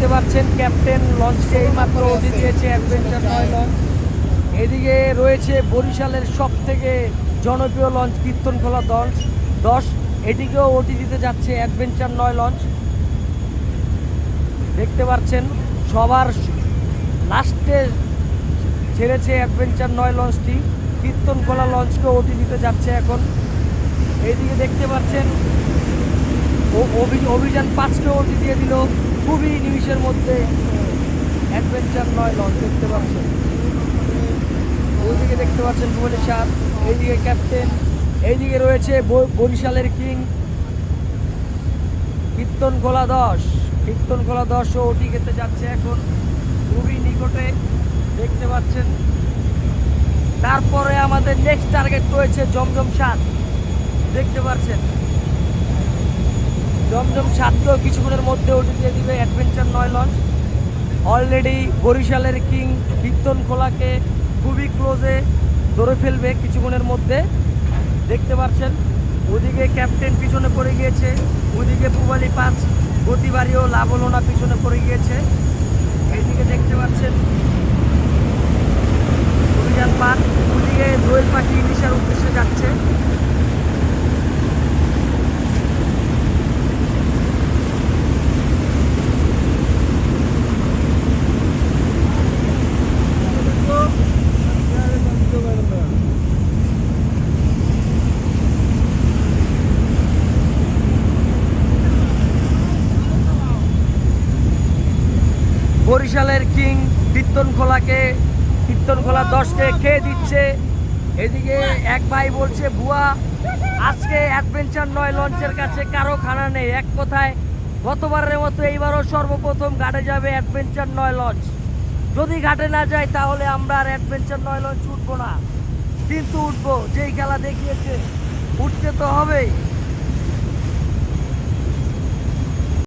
দেখতে পাচ্ছেন, ক্যাপ্টেন লঞ্চকে এইমাত্র ওটি দিয়েছে অ্যাডভেঞ্চার নয় লঞ্চ। এদিকে রয়েছে বরিশালের সব থেকে জনপ্রিয় লঞ্চ, কীর্তনখোলা দশ দশ এটিকেও ওটি দিতে যাচ্ছে অ্যাডভেঞ্চার নয় লঞ্চ। দেখতে পাচ্ছেন, সবার লাস্টে ছেড়েছে অ্যাডভেঞ্চার নয় লঞ্চটি। কীর্তনখোলা লঞ্চকে ওটি দিতে যাচ্ছে এখন। এইদিকে দেখতে পাচ্ছেন অভি- অভিযান পাঁচকে ওটি দিয়ে দিল। খুবই নিমিষের মধ্যে অ্যাডভেঞ্চার নয় লঞ্চ দেখতে পাচ্ছেন। ওইদিকে দেখতে পাচ্ছেন ভুবনেশ্বর, এইদিকে ক্যাপ্টেন এইদিকে রয়েছে বরিশালের কিং কীর্তন খোলা দশ। কীর্তন খোলা দশ ও ওটি খেতে যাচ্ছে এখন খুবই নিকটে। দেখতে পাচ্ছেন। তারপরে আমাদের নেক্সট টার্গেট রয়েছে জমজম সাত। দেখতে পাচ্ছেন। জমজম সাতকেও কিছুক্ষণের মধ্যে ওটি দিয়ে দিবে অ্যাডভেঞ্চার নয় লঞ্চ। অলরেডি বরিশালের কিং কীর্তন খোলাকে খুবই ক্লোজে ধরে ফেলবে কিছুক্ষণের মধ্যে। দেখতে পাচ্ছেন, ওদিকে ক্যাপ্টেন পিছনে পড়ে গিয়েছে, ওদিকে পুবালি পাঁচ গতিবাড়িও লাভ হলো না পিছনে পড়ে গিয়েছে। এইদিকে দেখতে পাচ্ছেন অভিযান পাঁচ, ওদিকে দোয়েল পাখি বরিশালের কিং কীর্তনখোলাকে কীর্তনখোলা দশকে খেয়ে দিচ্ছে এদিকে এক ভাই বলছে, বুয়া, আজকে অ্যাডভেঞ্চার নয় লঞ্চের কাছে কারও খানা নেই, এক কথায় গতবারের মতো এইবারও সর্বপ্রথম ঘাটে যাবে অ্যাডভেঞ্চার নয় লঞ্চ যদি ঘাটে না যায় তাহলে আমরা আর অ্যাডভেঞ্চার নয় লঞ্চ উঠবো না। কিন্তু উঠবো, যেই খেলা দেখিয়েছে, উঠতে তো হবেই।